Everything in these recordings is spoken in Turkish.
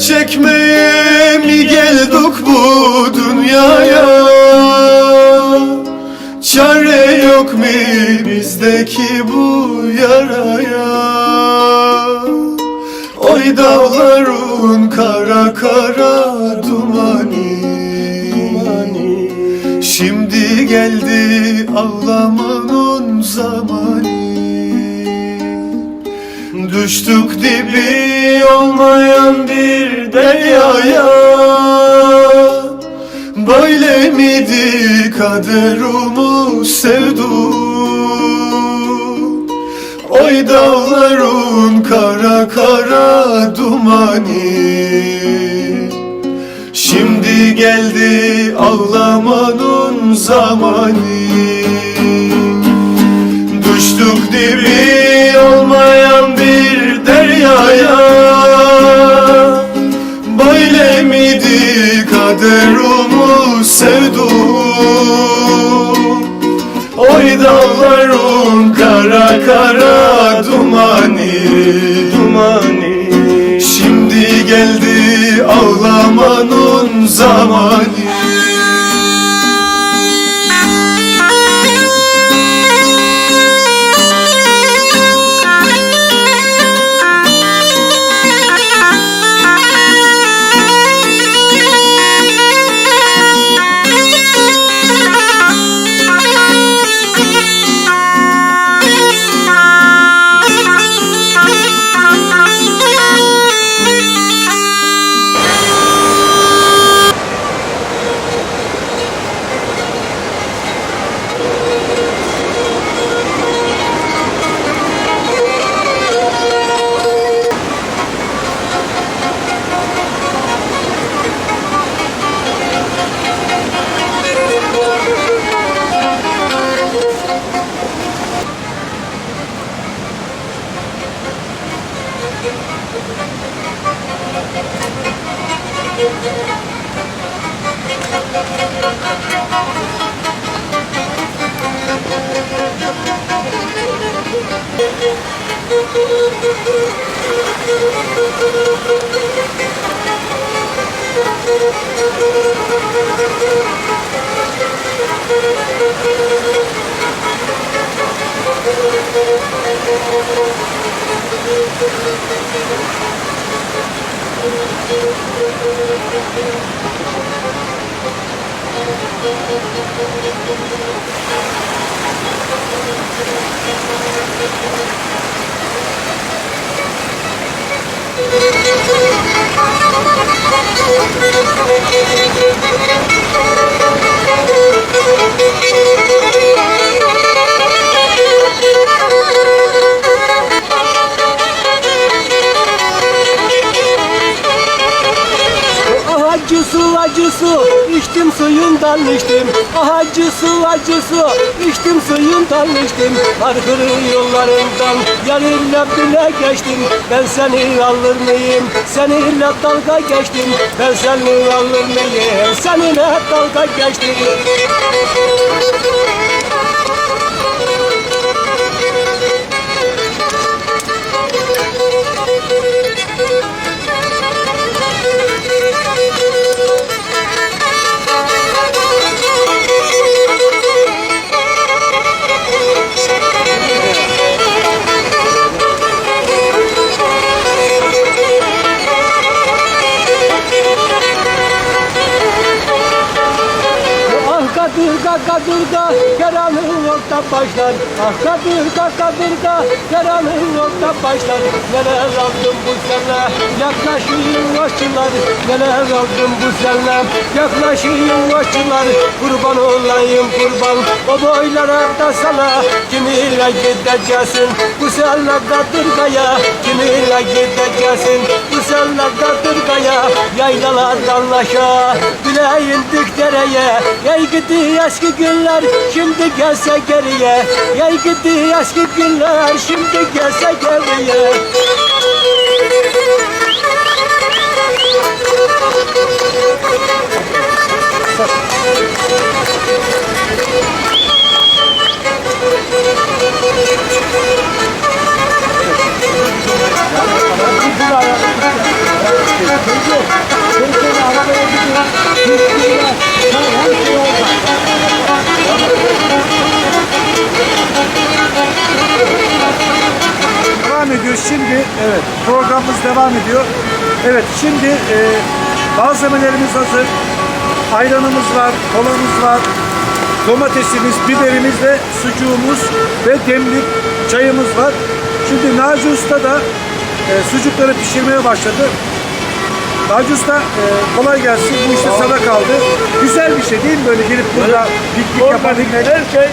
Çekmeye mi geldik bu dünyaya? Çare yok mu bizdeki bu yaraya? Oy dağların kara kara dumani. Şimdi geldi ağlamanın zamanı Düştük dibi olmayan bir deryaya. Böyle miydi kaderumuz sevduk Oy dağların kara kara dumani. Şimdi geldi ağlamanın zamanı Oy dağların kara kara dumani. Dumani. Şimdi geldi ağlamanın zamanı Ah acı su acı su içtim suyundan içtim Ah acı su acı su içtim. Suyundan içtim Arhırı yollarından yarıyla bile geçtim. Ben seni alır mıyım? Seninle dalga geçtim. Ben seni alır mıyım? Seninle dalga geçtim kadırga kadırga yaranın orta başlar. Ah kadırga kadırga yaranın orta başlar. Neler aldım bu sene yaklaşın hoşçular Neler aldım bu sene yaklaşın hoşçular Kurban olayım kurban. O boylara da sana Kiminle gideceksin? Bu sene kadırgaya Kiminle gideceksin bu sene kadırgaya Yaylalardan aşağı bile indik dereye Yay gidi eski günler şimdi gelse geriye. Yay gidi eski günler şimdi gelse geriye evet programımız devam ediyor. Evet şimdi e, malzemelerimiz hazır. Ayranımız var, kolamız var, domatesimiz, biberimiz ve sucuğumuz ve demlik çayımız var. Şimdi Naci Usta da e, sucukları pişirmeye başladı. Naci Usta e, kolay gelsin. Bu işte sana kaldı. Güzel bir şey değil mi böyle gelip burada piknik yapabilmek? Her şey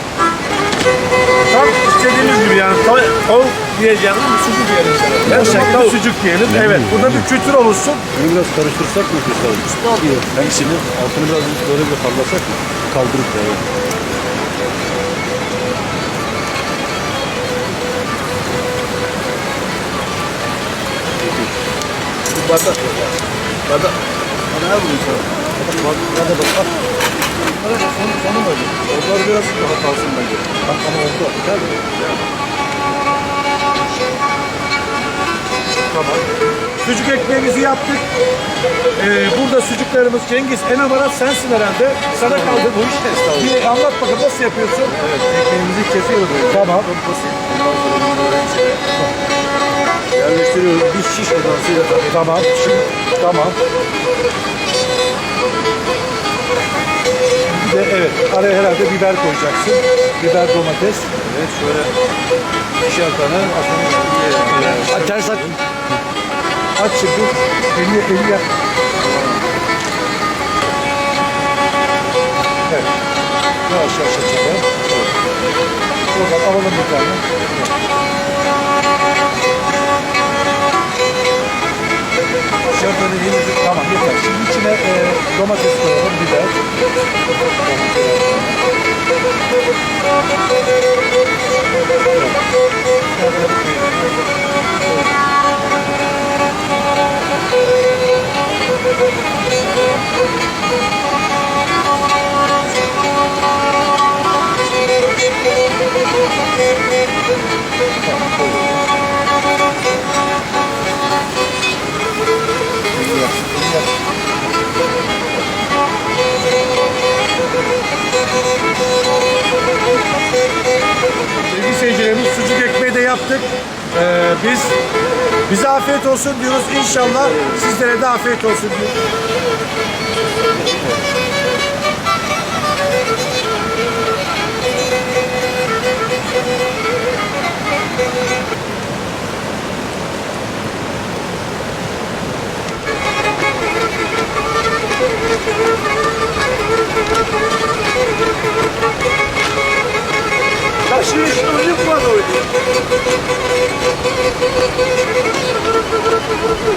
tam istediğimiz gibi yani tav- tavuk diyeceğim ama sucuk diyelim sana. Şekilde tavuk. sucuk diyelim. Evet. Burada bir kültür oluşsun. Bunu biraz karıştırsak mı Kırsal? Usta diyor. İkisini altını biraz böyle bir kallasak mı? Kaldırıp da evet. Bu bardak yok ya. Bardak. Ne yapayım sana? Bak, hadi bak. bak. Bunlara sonu, böyle. Onlar biraz daha kalsın bence. Bak ama oldu. Tabii. Tamam. Sucuk ekmeğimizi yaptık. Ee, burada sucuklarımız Cengiz en amarat sensin herhalde. Sana kaldı bu iş. Bir anlat bakalım nasıl yapıyorsun? Evet, ekmeğimizi kesiyoruz. böyle. Tamam. Çok basit. Ondan sonra bunları içine yerleştiriyoruz. Bir şiş edasıyla tabii. Tamam. Şimdi, tamam. Bir de evet araya herhalde biber koyacaksın. Biber domates. Evet, şöyle ikişer tane atın. Ha, ters at. Aç şimdi. Elini, elini yap. Evet. Yavaş yavaş açalım. Oradan alalım bir tane. İkişer tane yeni Tamam yeter. Şimdi içine e, domates koyalım, biber. Sevgili seyircilerimiz sucuk ekmeği de yaptık. Ee, biz bize afiyet olsun diyoruz. İnşallah sizlere de afiyet olsun diyoruz.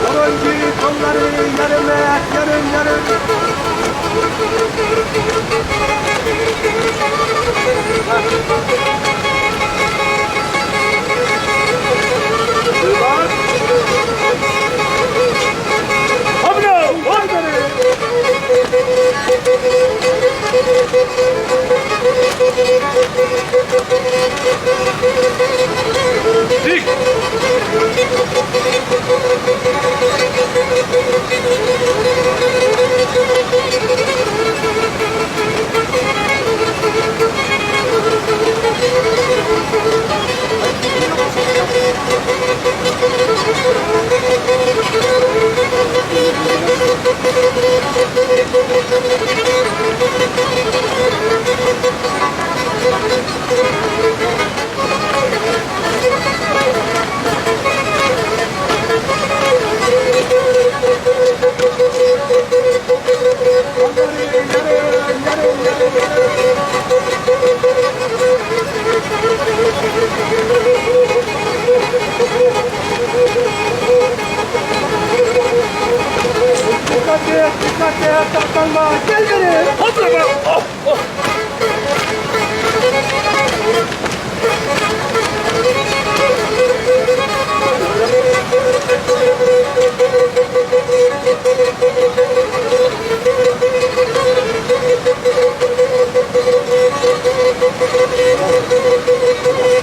Yabancı kolları yarım ayak yarım yarım. Мужик!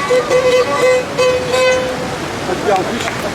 Hadi bir alkış.